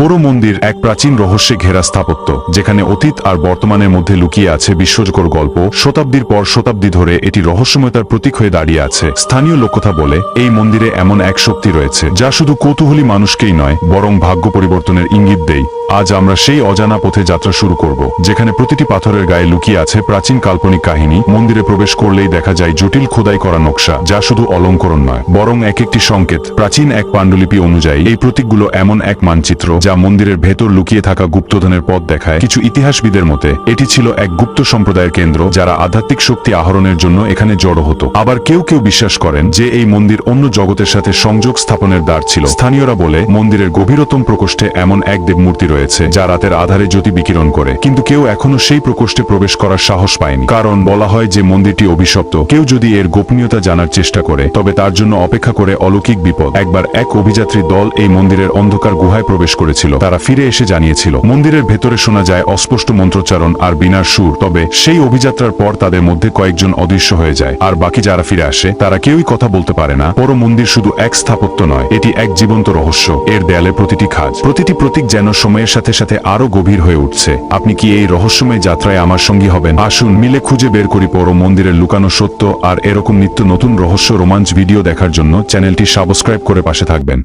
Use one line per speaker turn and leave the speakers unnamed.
পুরো মন্দির এক প্রাচীন রহস্যে ঘেরা স্থাপত্য, যেখানে অতীত আর বর্তমানের মধ্যে লুকিয়ে আছে বিশ্বজকর গল্প। শতাব্দীর পর শতাব্দী ধরে এটি রহস্যময়তার প্রতীক হয়ে দাঁড়িয়ে আছে। স্থানীয় লোককথা বলে, এই মন্দিরে এমন এক শক্তি রয়েছে, যা শুধু কৌতূহলী মানুষকেই নয়, বরং ভাগ্য পরিবর্তনের ইঙ্গিত দেয় আজ আমরা সেই অজানা পথে যাত্রা শুরু করব, যেখানে প্রতিটি পাথরের গায়ে লুকিয়ে আছে প্রাচীন কাল্পনিক কাহিনী। মন্দিরে প্রবেশ করলেই দেখা যায় জটিল খোদাই করা নকশা, যা শুধু অলঙ্করণ নয়, বরং এক একটি সংকেত। প্রাচীন এক পাণ্ডুলিপি অনুযায়ী, এই প্রতীকগুলো এমন এক মানচিত্র যা মন্দিরের ভেতর লুকিয়ে থাকা গুপ্তধনের পথ দেখায়। কিছু ইতিহাসবিদের মতে, এটি ছিল এক গুপ্ত সম্প্রদায়ের কেন্দ্র যারা আধ্যাত্মিক শক্তি আহরণের জন্য এখানে জড়ো হতো। আবার কেউ কেউ বিশ্বাস করেন যে এই মন্দির অন্য জগতের সাথে সংযোগ স্থাপনের দ্বার ছিল। স্থানীয়রা বলে, মন্দিরের গভীরতম প্রকোষ্ঠে এমন এক দেবমূর্তি রয়েছে যা রাতের আধারে জ্যোতি বিকিরণ করে। কিন্তু কেউ এখনও সেই প্রকোষ্ঠে প্রবেশ করার সাহস পায়নি। কারণ বলা হয় যে মন্দিরটি অভিশপ্ত। কেউ যদি এর গোপনীয়তা জানার চেষ্টা করে, তবে তার জন্য অপেক্ষা করে অলৌকিক বিপদ। একবার এক অভিযাত্রী দল এই মন্দিরের অন্ধকার গুহায় প্রবেশ করেছিল। তারা ফিরে এসে জানিয়েছিল, মন্দিরের ভেতরে শোনা যায় অস্পষ্ট মন্ত্রোচ্চারণ আর বিনার সুর, তবে সেই অভিযাত্রার পর তাদের মধ্যে কয়েকজন অদৃশ্য হয়ে যায়। আর বাকি যারা ফিরে আসে, তারা কেউই কথা বলতে পারে না। পর মন্দির শুধু এক স্থাপত্য নয়, এটি এক জীবন্ত রহস্য। এর দেয়ালে প্রতিটি খাজ, প্রতিটি প্রতীক যেন সময়ের সাথে সাথে আরও গভীর হয়ে উঠছে। আপনি কি এই রহস্যময় যাত্রায় আমার সঙ্গী হবেন? আসুন, মিলে খুঁজে বের করি পর মন্দিরের লুকানো সত্য আর এরকম নিত্য নতুন রহস্য রোমাঞ্চ ভিডিও দেখার জন্য চ্যানেলটি সাবস্ক্রাইব করে পাশে থাকবেন।